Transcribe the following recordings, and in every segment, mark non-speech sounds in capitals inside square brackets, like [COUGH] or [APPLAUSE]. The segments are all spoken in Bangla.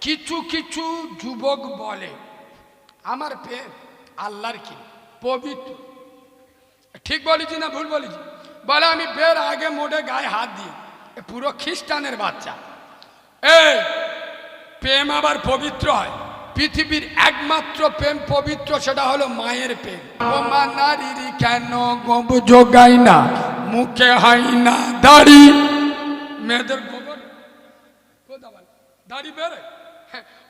কিছু কিছু যুবক বলে আমার প্রেম আল্লাহর কি? পবিত্র। ঠিক বলেছি না ভুল বলেছি? বলে আমি বের আগে মোড়ে গায়ে হাত দিই এ পুরো খ্রিস্টানের বাচ্চা। এই প্রেম আবার পবিত্র হয়। পৃথিবীর একমাত্র প্রেম পবিত্র সেটা হলো মায়ের প্রেম। মা নারীর কেন গোব যোগাই না? মুখে হয় না দাড়ি। মেয়েদের গোবর? দাড়ি হ্যাঁ,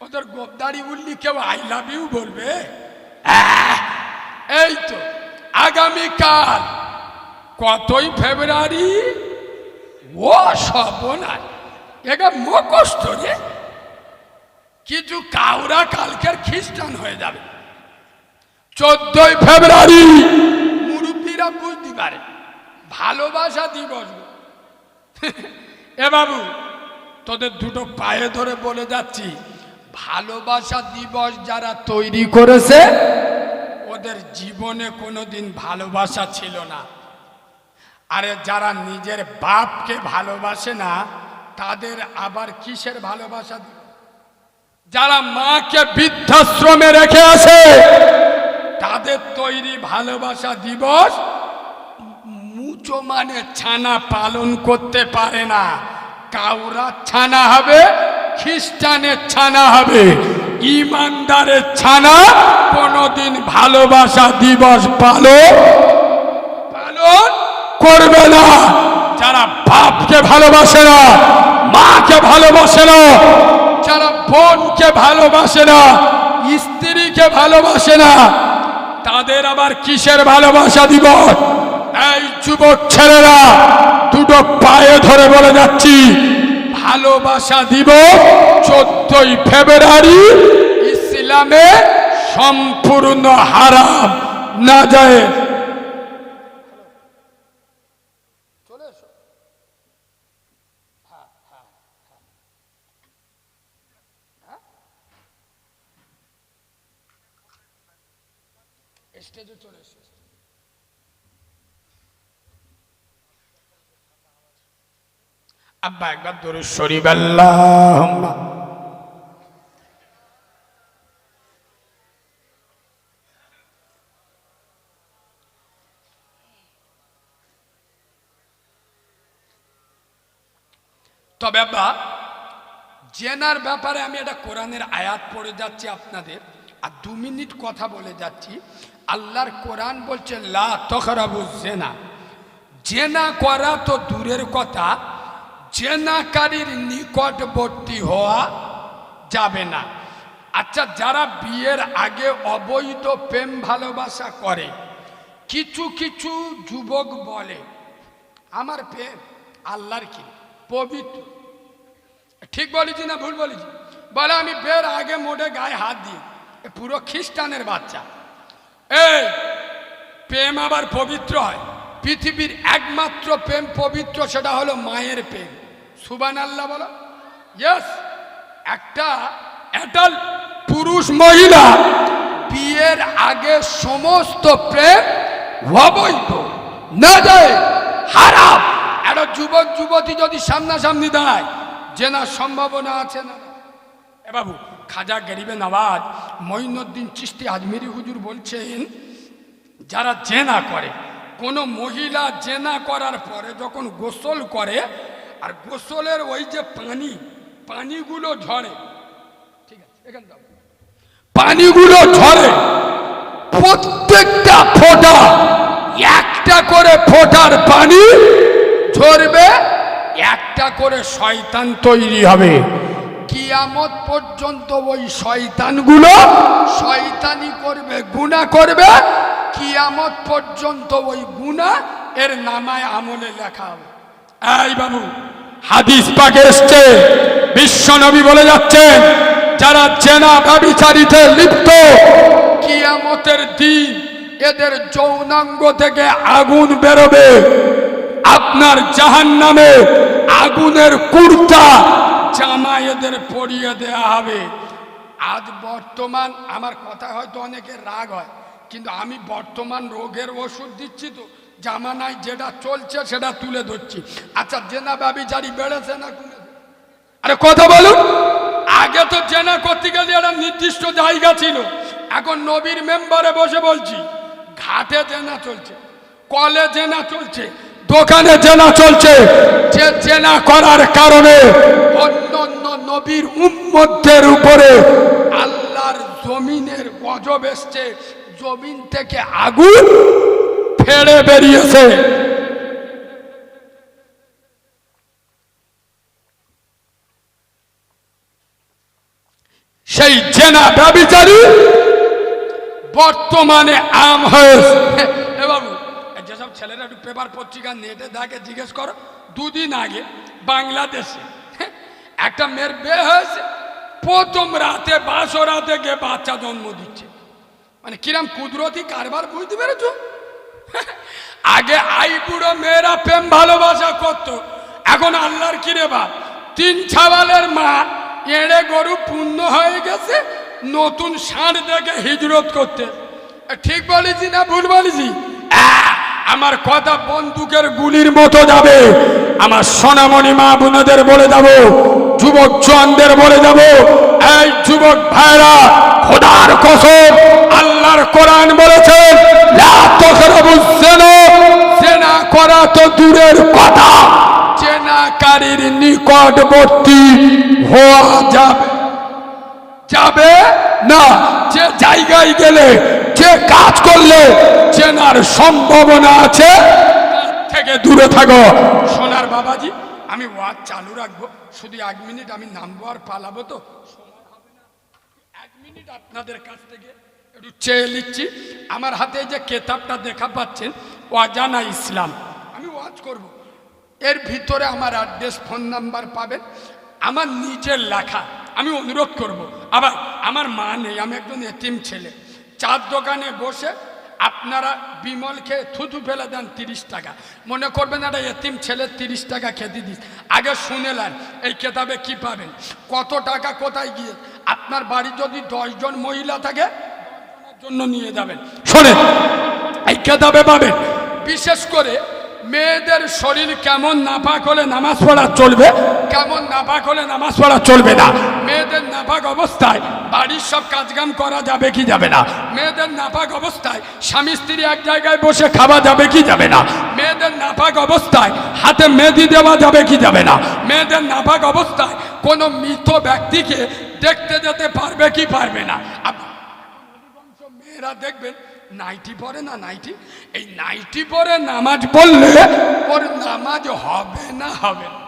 ওদের গোপ উল্লি কেউ আই লাভ ইউ বলবে? আহ, এই তো আগামীকাল কতই ফেব্রুয়ারি? ও সবনার এটা মুখস্থ রে। কিছু কাউরা কালকের খ্রিস্টান হয়ে যাবে। চোদ্দই ফেব্রুয়ারি মুরব্বীরা বুঝতে পারে। ভালোবাসা দিবস। [LAUGHS] এ বাবু তোদের দুটো পায়ে ধরে বলে যাচ্ছি। ভালোবাসা দিবস যারা তৈরি করেছে, ওদের জীবনে কোনোদিন ভালোবাসা ছিল না। আরে যারা নিজের বাপকে ভালোবাসে না, তাদের আবার কিসের ভালোবাসা? যারা মাকে বৃদ্ধাশ্রমে রেখে আছে তাদের তৈরি ভালোবাসা দিবস মুচো মানে ছানা পালন করতে পারে না। কাউরা ছানা হবে খ্রিস্টানের ছানা হবে। ইমানদারের ছানা কোনোদিন ভালোবাসা দিবস পালন পালন করবে না। যারা বাপকে ভালোবাসে না, মাকে ভালোবাসে না, যারা বোনকে ভালোবাসে না, স্ত্রীকে ভালোবাসে না, তাদের আবার কিসের ভালোবাসা দিব এই যুবক ছেলেরা, দুটো পায়ে ধরে বলে যাচ্ছি ভালোবাসা দিব চোদ্দই ফেব্রুয়ারি। ইসলামে সম্পূর্ণ হারাম। না যায় আব্বা, একবার দরুদ শরীফ, আল্লাহুম্মা। তবে আব্বা, জেনার ব্যাপারে আমি একটা কোরআনের আয়াত পড়ে যাচ্ছি আপনাদের, আর দু মিনিট কথা বলে যাচ্ছি। আল্লাহর কোরআন বলছে, লা তখরাবু জেনা জেনা করা তো দূরের কথা জেনাকারীর নিকটবর্তী হওয়া যাবে না। আচ্ছা যারা বিয়ের আগে অবৈধ প্রেম ভালোবাসা করে, কিছু কিছু যুবক বলে, আমার প্রেম আল্লাহর কি? পবিত্র। ঠিক বলেছি না ভুল বলেছি? বলে, আমি বের আগে মোড়ে গায়ে হাত দিই। পুরো খ্রিস্টানের বাচ্চা। এই, প্রেম আবার পবিত্র হয়। পৃথিবীর একমাত্র প্রেম পবিত্র, সেটা হলো মায়ের প্রেম। সুবান আল্লাহ বলো একটা পুরুষ মহিলা বিয়ের আগে সমস্ত প্রেম অবৈধ, না যায়, হারাম। একটা যুবক, যুবতী যদি সামনাসামনি দাঁড়ায়, জেনার সম্ভাবনা আছে না? এ বাবু, খাজা গরিবে নওয়াজ মঈনুদ্দিন চিস্তি আজমিরি হুজুর বলছেন, যারা জেনা করে, কোনো মহিলা জেনা করার পরে যখন গোসল করে আর গোসলের ওই যে পানি, পানিগুলো ঝরে। ঠিক আছে, এখান। পানিগুলো ঝরে। প্রত্যেকটা ফোঁটা, একটা করে ফোঁটার পানি ঝরবে, একটা করে শয়তান তৈরি হবে। কিয়ামত পর্যন্ত ওই শয়তানগুলো শয়তানি করবে গুণা করবে। কিয়ামত পর্যন্ত ওই গুণা এর নামায় আমলে লেখা হবে। এই বাবু হাদিস পাকে এসছে। বিশ্ব নবী বলে যাচ্ছেন যারা চেনা ব্যবিচারিতে লিপ্ত, কিয়ামতের দিন এদের যৌনাঙ্গ থেকে আগুন বেরোবে। আপনার জাহান নামে আগুনের কুর্তা জামা এদের পরিয়ে দেয়া হবে। আজ বর্তমান, আমার কথা হয়তো অনেকের রাগ হয়, কিন্তু আমি বর্তমান রোগের ওষুধ দিচ্ছি তো। জামানায় যেটা চলছে সেটা তুলে ধরছি। আচ্ছা জেনা ব্যবিচারি বেড়েছে না আরে কথা বলুন। আগে তো জেনা করতে গেলে একটা নির্দিষ্ট জায়গা ছিল। এখন নবীর মেম্বারে বসে বলছি ঘাটে জেনা চলছে কলে জেনা চলছে দোকানে জেনা চলছে। যে জেনা করার কারণে অন্য অন্য নবীর উম্মতের উপরে আল্লাহর জমিনের গজব এসছে। জমিন থেকে আগুন ফেড়ে বেরিয়েছে। সেই জেনা ব্যবিচারী বর্তমানে আম হয়েছে। যেসব ছেলেরা একটু পেপার পত্রিকা নেটে দেখে জিজ্ঞেস করো, দুদিন আগে বাংলাদেশে একটা মেয়ের বিয়ে হয়েছে, প্রথম রাতে বাসো রাতে গিয়ে বাচ্চা জন্ম দিচ্ছে। মানে কিরাম কুদরতি কারবার, বুঝতে পেরেছ? আগে আই বুড়ো মেয়েরা প্রেম ভালোবাসা করতো। এখন আল্লাহর কিরে বাপ? তিন ছাওয়ালের মা, এড়ে গরু পূর্ণ হয়ে গেছে, নতুন ষাঁড় দেখে হিজরত করতে। ঠিক বলেছি না ভুল বলেছি? আমার কথা বন্দুকের গুলির মতো যাবে। আমার সোনামণি মা বোনদের বলে যাব, যুবক জোয়ানদের বলে যাব এই যুবক ভাইরা, খোদার কসম, আল্লাহর কোরআন বলেছেন জেনা করা তো দূরের কথা। জেনাকারীর নিকটবর্তী হওয়া যাবে যাবে না। যে জায়গায় গেলে, যে কাজ করলে চেনার সম্ভাবনা আছে। থেকে দূরে থাকো। সোনার বাবাজি, আমি ওয়াজ চালু রাখব। শুধু এক মিনিট, আমি নামবো আর পালাবো তো। মিনিট আপনাদের কাছ থেকে একটু চেয়ে নিচ্ছি। আমার হাতে যে কেতাবটা দেখা পাচ্ছেন, অজানা ইসলাম। আমি ওয়াজ করব। এর ভিতরে আমার অ্যাড্রেস, ফোন নাম্বার পাবেন। আমার নিজের লেখা। আমি অনুরোধ করব। আবার আমার মা নেই, আমি একজন এতিম ছেলে। চার দোকানে বসে আপনারা বিমল খেয়ে থুতু ফেলে দেন তিরিশ টাকা। মনে করবেন একটা এতিম ছেলে তিরিশ টাকা খেতে দিস। আগে শুনেলেন এই কেতাবে কি পাবেন? কত টাকা কোথায় গিয়ে? আপনার বাড়ি যদি দশজন মহিলা থাকে জন্য নিয়ে যাবেন। শোনেন, এই কেতাবে পাবেন, বিশেষ করে মেয়েদের শরীর কেমন নাপাক হলে নামাজ পড়া চলবে, কেমন নাপাক হলে নামাজ পড়া চলবে না। মেয়েদের নাপাক অবস্থায় বাড়ির সব কাজকাম করা যাবে কি যাবে না? মেয়েদের নাপাক অবস্থায় স্বামী স্ত্রী এক জায়গায় বসে খাওয়া যাবে কি যাবে না? মেয়েদের নাপাক অবস্থায় হাতে মেহেদি দেওয়া যাবে কি যাবে না? মেয়েদের নাপাক অবস্থায় কোনো মৃত ব্যক্তিকে দেখতে যেতে পারবে কি পারবে না? মেয়েরা দেখবেন নাইটি পরে না নাইটি? এই নাইটি পরে নামাজ পড়লে ওর নামাজ হবে না হবে না?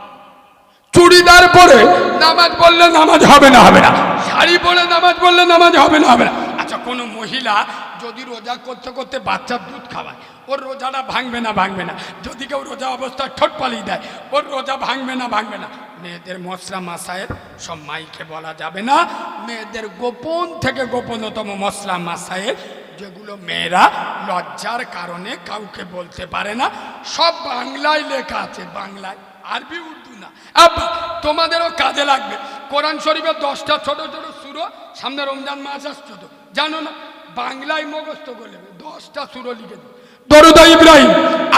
চুড়িদার পরে নামাজ পড়লে নামাজ হবে না হবে না। শাড়ি পরে নামাজ পড়লে নামাজ হবে না হবে না। আচ্ছা কোনো মহিলা যদি রোজা করতে করতে বাচ্চার দুধ খাওয়ায়, ওর রোজাটা ভাঙবে না ভাঙবে না। যদি কেউ রোজা অবস্থায় ঠোঁট পালিয়ে দেয়, ওর রোজা ভাঙবে না ভাঙবে না। মেয়েদের মশলা মাসায়ের সব মাইকে বলা যাবে না। মেয়েদের গোপন থেকে গোপনতম মশলা মাসায়ের যেগুলো মেয়েরা লজ্জার কারণে কাউকে বলতে পারে না। সব বাংলায় লেখা আছে, বাংলায়। আরবি আব্বা তোমাদেরও কাজে লাগবে। কোরআন শরীফের দশটা ছোট ছোট সুরো সামনে রমজান মাস আসছো তো। জানো না, বাংলায় মুখস্থ করে দশটা সুরো লিখে দেবে। দরুদা ইব্রাহিম,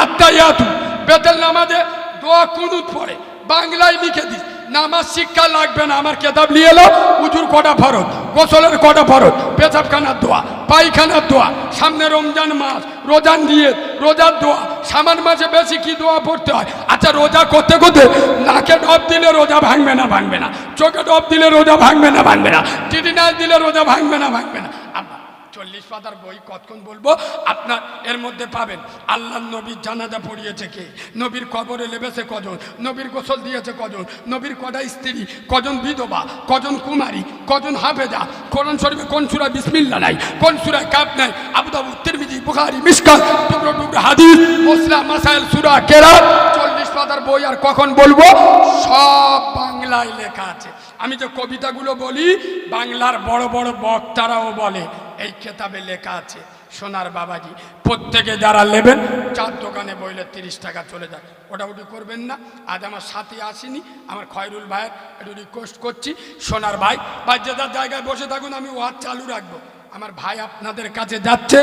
আত্মাইয়াতু, বেতেল নামাজে দোয়া কুনুত পড়ে। বাংলায় লিখে দিস, নামাজ শিক্ষা লাগবে না। আমার কেতাব নিয়ে এলো, উজুর কটা ফরত, গোসলের কটা ফরত পেশাবখানার দোয়া, পায়খানার দোয়া, সামনে রমজান মাস। রোজান দিয়ে, রোজার দোয়া সামান মাসে বেশি কি দোয়া পড়তে হয়? আচ্ছা রোজা করতে করতে নাকে ডব দিলে রোজা ভাঙবে না ভাঙবে না চোখে ডব দিলে রোজা ভাঙবে না ভাঙবে না টিটিনাস দিলে রোজা ভাঙবে না ভাঙবে না। চল্লিশ পাতার বই কতক্ষণ বলব? আপনার এর মধ্যে পাবেন। আল্লাহ নবীর জানাজা পড়িয়েছে কে? নবীর কবরে লেবেছে কজন? নবীর গোসল দিয়েছে কজন? নবীর কটা স্ত্রী? কজন বিধবা? কজন কুমারী? কজন হাফেজা? কোরআন শরীফে কোন সুরায় বিসমিল্লা নাই? কোন সুরায় কাপ নাই? আবুদাবু তিরমিজি, বুখারি মিসকাত টুকরো টুকরো হাদিস, মোসলা, মাসাইল, সুরা কেরা চল্লিশ পাতার বই আর কখন বলব? সব বাংলায় লেখা আছে। আমি যে কবিতাগুলো বলি, বাংলার বড় বড় বক্তারাও বলে। এই খেতাবে লেখা আছে, সোনার বাবাজি, প্রত্যেকে যারা নেবেন, চার দোকানে বইলে তিরিশ টাকা চলে যায়। ওটা ওটি করবেন না। আজ আমার সাথে আসেনি, আমার খয়রুল ভাইয়ের একটু রিকোয়েস্ট করছি। সোনার ভাই বা যে যার জায়গায় বসে থাকুন, আমি ওয়াজ চালু রাখব। আমার ভাই আপনাদের কাছে যাচ্ছে,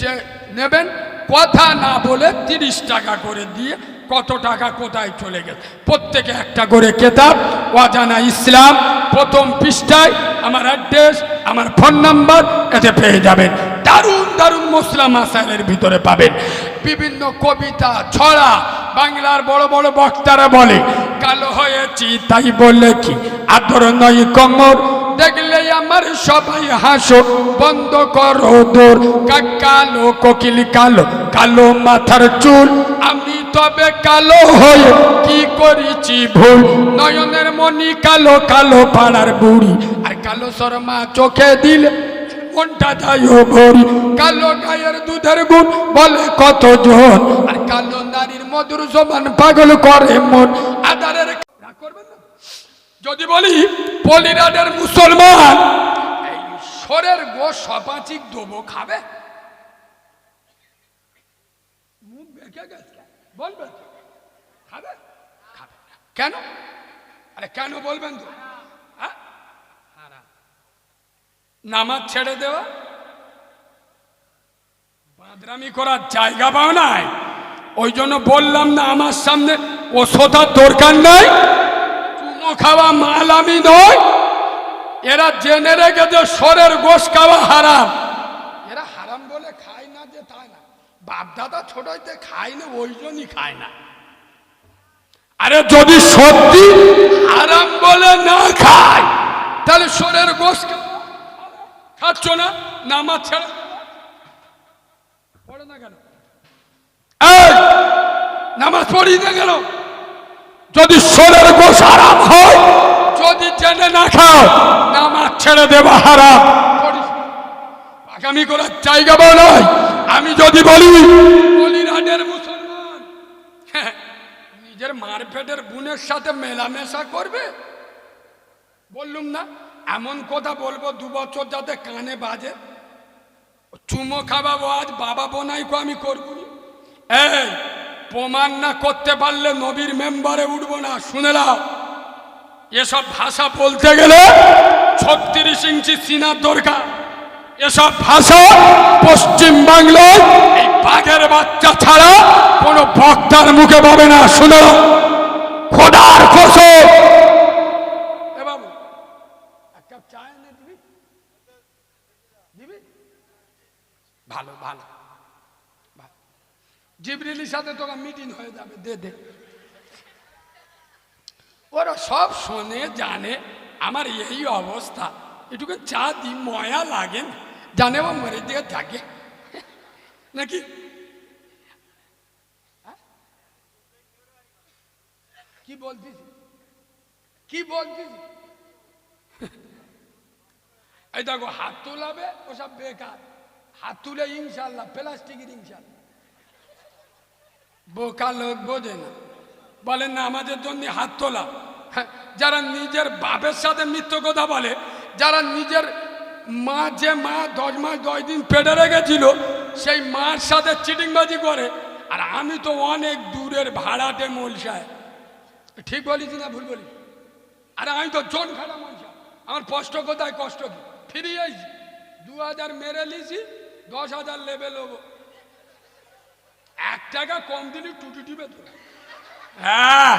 যে নেবেন, কথা না বলে তিরিশ টাকা করে দিয়ে কত টাকা কোথায় চলে গেছে। প্রত্যেকে একটা করে কেতাব অজানা ইসলাম, প্রথম পৃষ্ঠায় আমার অ্যাড্রেস, আমার ফোন নাম্বার এতে পেয়ে যাবেন। দারুণ দারুণ মুসলাম মাসাইলের ভিতরে পাবেন। বিভিন্ন কবিতা, ছড়া, বাংলার বড় বড় বক্তারা বলে, কালো হয়েছি তাই বলে কি? আদর নয় কমর। দেখলে আমার সবাই হাসো, বন্ধ করো দূর। কালো, কোকিল কালো কালো মাথার চুল। আমি তবে কালো হয়ে কি করেছি ভুল? নয়নের মনি কালো কালো পাড়ার বুড়ি। কালো শর্মা চোখে দিলে। কোনটা যাইও ভরি কালো গায়ের দুধের গুণ বলে কত জন আর কালো নারীর মধুর সমান পাগল করে মন। আদারের করবেন যদি বলি পলিরাডের মুসলমান, এই সরের গো সপাচিক দেবো খাবে? বলবেন? খাবে? খাবে কেন? আরে কেন বলবেন তো হ্যাঁ? হারাম। নামাজ ছেড়ে দেওয়া? বাদরামি করার জায়গা পাও নাই। ওই জন্য বললাম না, আমার সামনে ও সোতার দরকার নাই, চুমো খাওয়া মাল আমি নয় এরা জেনে রেখেছে সরের গোশ খাওয়া হারাম। এরা হারাম বলে খায় না যে তাই না। বাপ দাদা ছোট হইতে খায় না, ওই জন্যই খায় না। আরে যদি সত্যি হারাম বলে না খায়, তাহলে সরের গোশ খাচ্ছ না নামাজ ছেড়ে পড়ে না কেন? নামাজ পড়ি না কেন? যদি সোলের গোস হারাম হয় যদি জেনে না খাও। নামাজ ছেড়ে দেবা হারাম। আগামী করার জায়গা বল আমি যদি বলি বলিরাটের মুসলমান। হ্যাঁ, নিজের মারপেটের বোনের সাথে মেলামেশা করবে? বললুম না। এমন কথা বলব দু বছর যাতে কানে বাজে। চুমো খাওয়াবো আজ বাবা বোনাইকো আমি করব। এই, প্রমাণ না করতে পারলে নবীর মেম্বারে উঠবো না, শুনে এসব ভাষা বলতে গেলে ছত্রিশ ইঞ্চি সিনার দরকার। এসব ভাষা পশ্চিম বাংলায় এই বাঘের বাচ্চা ছাড়া কোনো বক্তার মুখে পাবে না, শুনে খোদার কসম এ বাবু এক কাপ চা এনে দিবি দিবি ভালো ভালো। ভালো। জিবরিলির সাথে তোকে মিটিং হয়ে যাবে, দে দে। ওরা সব শোনে, জানে, আমার এই অবস্থা। এটুকু চা দি, ময়া লাগে জানে ও মরে দিয়ে থাকে। নাকি? কি বলতিস? কি বলতিস? এই দেখো হাত তোলাবে ওসব বেকার। হাত তুলে ইনশাল্লাহ প্লাস্টিকের ইনশাল্লাহ। বোকা লোক বোঝে না। বলেন না আমাদের জন্য হাত তোলা। হ্যাঁ, যারা নিজের বাপের সাথে মিথ্য কথা বলে যারা নিজের মা যে মা দশ মাস দশ দিন পেটে রেখেছিল সেই মার সাথে চিটিংবাজি করে। আর আমি তো অনেক দূরের ভাড়াটে মলসায় ঠিক বলিস না ভুল বলি আর আমি তো জন খাটা মলসা আমার কষ্ট কোথায় কষ্ট কি? ফিরিয়ে আইছি দু হাজার মেরে লিছি দশ হাজার লেভেল হব। এক টাকা কম দিলি টুটি টিপে তো হ্যাঁ।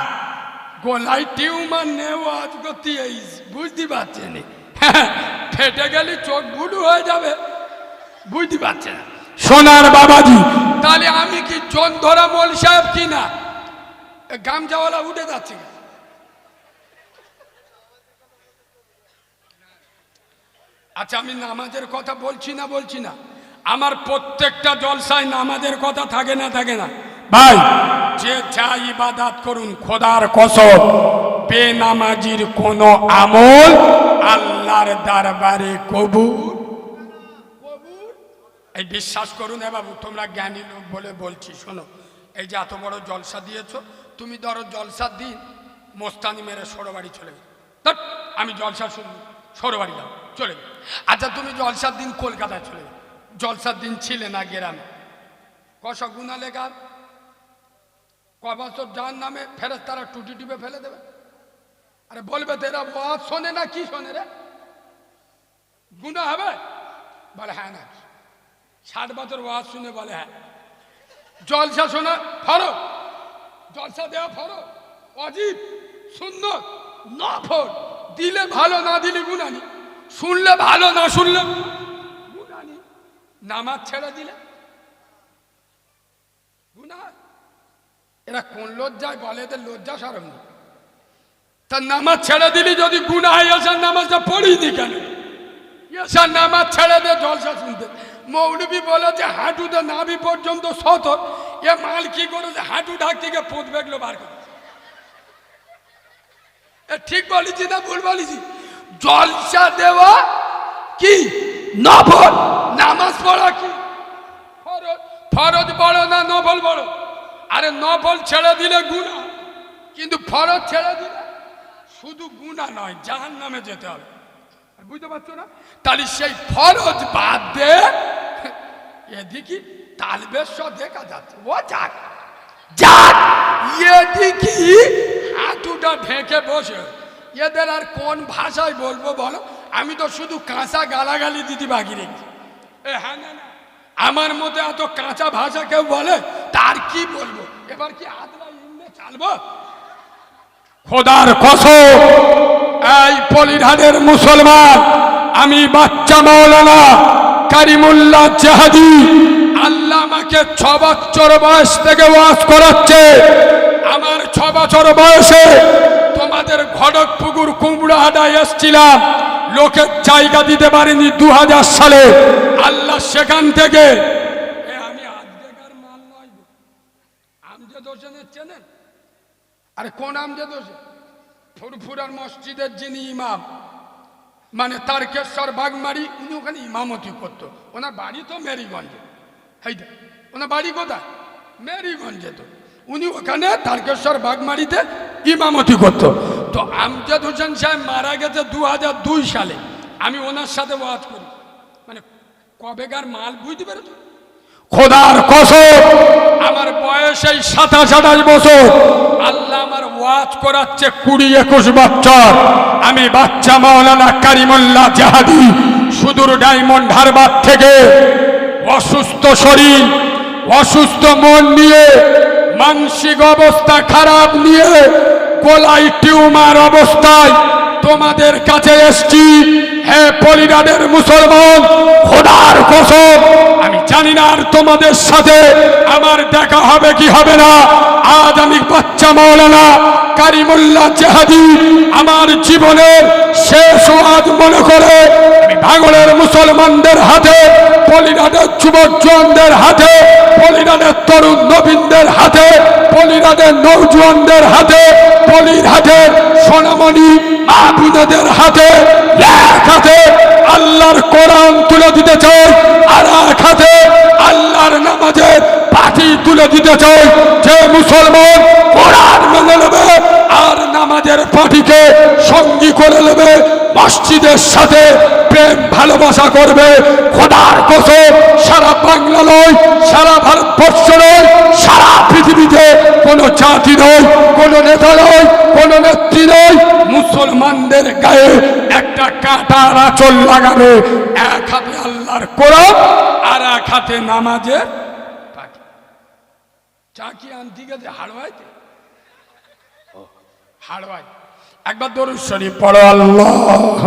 গোলাই টিউমার নেও আজ করতে আইস বুঝতে পারছেন হ্যাঁ, ফেটে গেলে চোখ বুড়ো হয়ে যাবে। বুঝতে পারছে না। সোনার বাবাজি। তাহলে আমি কি জন ধরা মোল সাহেব কি না এ গামজাওয়ালা উঠে যাচ্ছে কেন? আচ্ছা আমি নামাজের কথা বলছি না বলছি না। আমার প্রত্যেকটা জলসায় নামাজের কথা থাকে না থাকে না। ভাই। যে যা ইবাদাত করুন খোদার কসম বেনামাজির কোন আমল আল্লাহর দরবারে কবুল? এই বিশ্বাস করুন এ বাবু তোমরা জ্ঞানী লোক বলে বলছি শোনো। এই যে এত বড় জলসা দিয়েছ তুমি ধরো জলসার দিন মোস্তানি মেরে সরো বাড়ি চলে গেল আমি জলসা শুনব সরো বাড়ি যাও। চলে আচ্ছা তুমি জলসার দিন কলকাতায় চলে জলসার দিন ছিলে না গ্রামে। কষা গুণা লেগার ক বছর যার নামে ফেরত তারা টুটি টিপে ফেলে দেবে? আরে বলবে তেরা বাদ শোনে না, কি শোনে রে? গুণা হবে? বলে হ্যাঁ না। ষাট বছর ওয়াজ শুনে বলে হ্যাঁ। জলসা শোনা ফরক জলসা দেওয়া ফরো। অজীব সুন্দর, নফল। দিলে ভালো, না দিলে গুনানি শুনলে ভালো, না শুনলে নামাজ ছেড়ে দিলে। গুনা এরা কোন লজ্জায় বলে? এদের লজ্জা নেই তার নামাজ ছেড়ে দিলি যদি গুণা হয় এসার নামাজটা পড়িনি কেন? এসার নামাজ ছেড়ে দে, জলসা শুনতে। মৌলবি বলে যে হাঁটুতে নাভি পর্যন্ত শত এ মাল কি করেছে হাঁটু ঢাক থেকে পোত বেগলো বার করে? ঠিক বলেছি না ভুল বলেছি? জলসা দেওয়া কি? নফল নামাজ পড়া কি? ফরজ। বড় না নফল বড় আরে নফল ছেড়ে দিলে গুণা। কিন্তু ফরজ ছেড়ে দিলে শুধু গুণা নয় জাহান নামে যেতে হবে। বুঝতে পারছ না? তাহলে সেই ফরজ বাদ দে। এদিকে তালবেশ্বর দেখা যাচ্ছে। ও যাক। যাক, এদিকে হাঁটুটা ঢেকে বসে। এদের আর কোন ভাষায় বলব বলো? আমি তো শুধু কাঁচা গালাগালি দিতে বাকি রেখেছি। হ্যাঁ আমার মধ্যে এত কাঁচা ভাষা কেউ বলে, তার কি বলব? এবার কি আদরা ইমনে চালবো? খোদার কসম, এই পলিরহাটের মুসলমান, আমি বাচ্চা মৌলানা কারিমুল্লাহ জাহাদি, আল্লাহ আমাকে ছ বছর বয়স থেকে ওয়াজ করাচ্ছে। আমার ছ বছর বয়সে তোমাদের ঘটক পুকুর কুমড়াহাটা এসছিলাম। লোকের জায়গা দিতে পারিনি দু সালে। আল্লাহ সেখান থেকে আমি আজকেকার মাল নয়। আমজাদ আরে কোন আমজাদ হোসেন ফুরফুরার মসজিদের যিনি ইমাম মানে তারকেশ্বর বাগমারি, উনি ওখানে ইমামতি করতো। ওনার বাড়ি তো মেরিগঞ্জে। হেইটা ওনার বাড়ি কোথায়? মেরিগঞ্জে তো। উনি ওখানে তারকেশ্বর বাগমারিতে ইমামতি করতো। তো আমজাদ হোসেন সাহেব মারা গেছে দু দুই সালে। আমি ওনার সাথে ওয়াজ করি। মানে কবেকার মাল বুঝতে পেরেছ? খোদার কসম। আমার বয়স এই সাতাশ আঠাশ বছর। আল্লাহ আমার ওয়াজ করাচ্ছে কুড়ি একুশ বছর। আমি বাচ্চা মাওলানা কারিমুল্লাহ জাহাদি সুদূর ডায়মন্ড হারবার থেকে অসুস্থ শরীর অসুস্থ মন নিয়ে মানসিক অবস্থা খারাপ নিয়ে গোলাই টিউমার অবস্থায় তোমাদের কাছে এসছি। হে পলিরাডের মুসলমান, খোদার কসম, আমি জানি না আর তোমাদের সাথে আমার দেখা হবে কি হবে না। আজ আমি বাচ্চা মৌলানা কারিমুল্লাহ জাহাদি আমার জীবনের শেষ ওয়াজ মনে করে আমি ভাঙড়ের মুসলমানদের হাতে পলিরাডের যুবক জোয়ানদের হাতে পলিরাডের তরুণ নবীনদের হাতে পলিরাডের নৌজওয়ানদের হাতে, পলির হাতে সোনামণি মাহবুদের হাতে এক হাতে আল্লাহর কোরআন তুলে দিতে চাই, আর এক হাতে আল্লাহর নামাজের পাঠি তুলে দিতে চাই। যে মুসলমান কোরআন মেনে নেবে, আর নামাজের পাঠিকে সঙ্গী করে নেবে, মসজিদের সাথে প্রেম, ভালোবাসা করবে। খোদার কসম, সারা বাংলা নয়, সারা ভারতবর্ষ নয়, সারা পৃথিবীতে কোনো জাতি নয়, কোনো নেতা নয়, কোনো নেত্রী নয়। মুসলমানদের গায়ে কাঁটার আচল লাগানো এক হাতে আল্লাহর কোরআন আর এক হাতে নামাজে চাকি আনতে গেছে হাড়ওয়াইতে হাড়ওয়াই একবার দরুদ শরীফ পড়ো, আল্লাহ।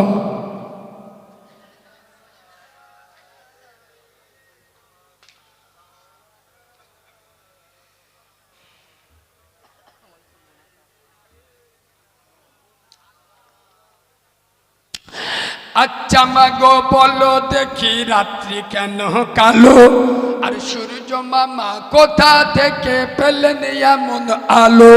আচ্ছা মাগো বলো দেখি রাত্রি কেন কালো? আর সূর্য মামা কোথা থেকে পেলেন এমন আলো?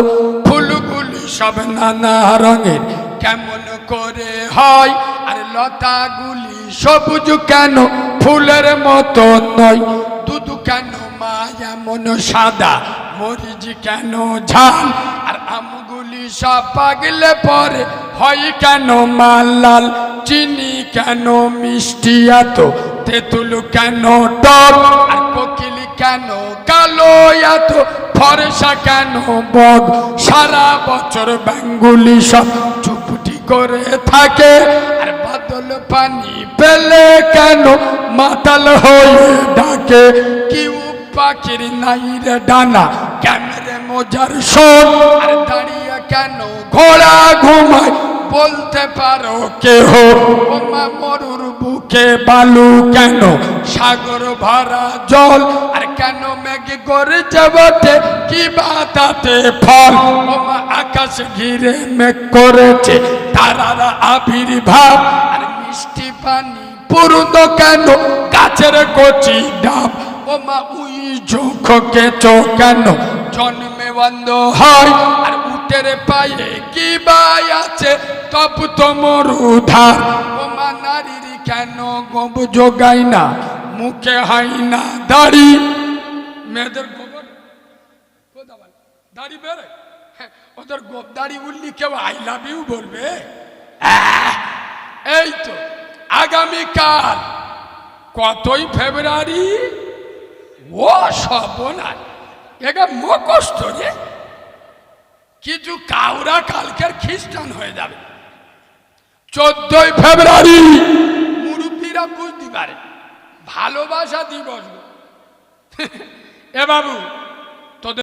ফুলগুলি সব নানা রঙের, কেমন করে হয়? আর লতাগুলি সবুজ কেন? ফুলের মতো নয়। দুধ কেন মা এমন সাদা? মরিচ কেন ঝাল? আর পাগলে পরে হয় কেন মালাল? চিনি কেন মিষ্টি এত? তেঁতুল কেন টক? আর কোকিল কেন কালো এত? ফরসা কেন বগ? সারা বছর বেঙ্গুলি সব চুপটি করে থাকে। আর বাদল পানি পেলে কেন মাতাল হয়ে ডাকে? কি পাখির নাই রে ডানা ক্যামেরে মোজার শোন আর দাঁড়িয়ে কেন ঘোড়া ঘুমায়? বলতে পারো কেহ? ও মা মরুর বুকে বালু কেন? সাগর ভরা জল। আর কেন মেঘে গড়েছে বটে? কি বা তাতে ফল? ও মা আকাশ ঘিরে মেঘ করেছে তারারা আবির্ভাব। আর মিষ্টি পানি পূর্ণ কেন? গাছের কচি ডাব। ও মা উই চোখ কেচো কেন? জন্মে বন্ধ হয়। আর উটের পায়ে কি বাই আছে তপ তোমর উধার ও মা নারীর কেন গোব যোগাই না মুখে হয় না দাড়ি মেয়েদের গোবর দাড়ি হ্যাঁ, ওদের গোপ দাড়ি উঠলি কেউ আই লাভ ইউ বলবে এই তো আগামীকাল কতই ফেব্রুয়ারি ও সব না এটা মকষ্ট রে কিছু কাউরা কালকের খ্রিস্টান হয়ে যাবে। চোদ্দই ফেব্রুয়ারি মুরব্বীরা বুঝতে পারে। ভালোবাসা দিবস [LAUGHS] এ বাবু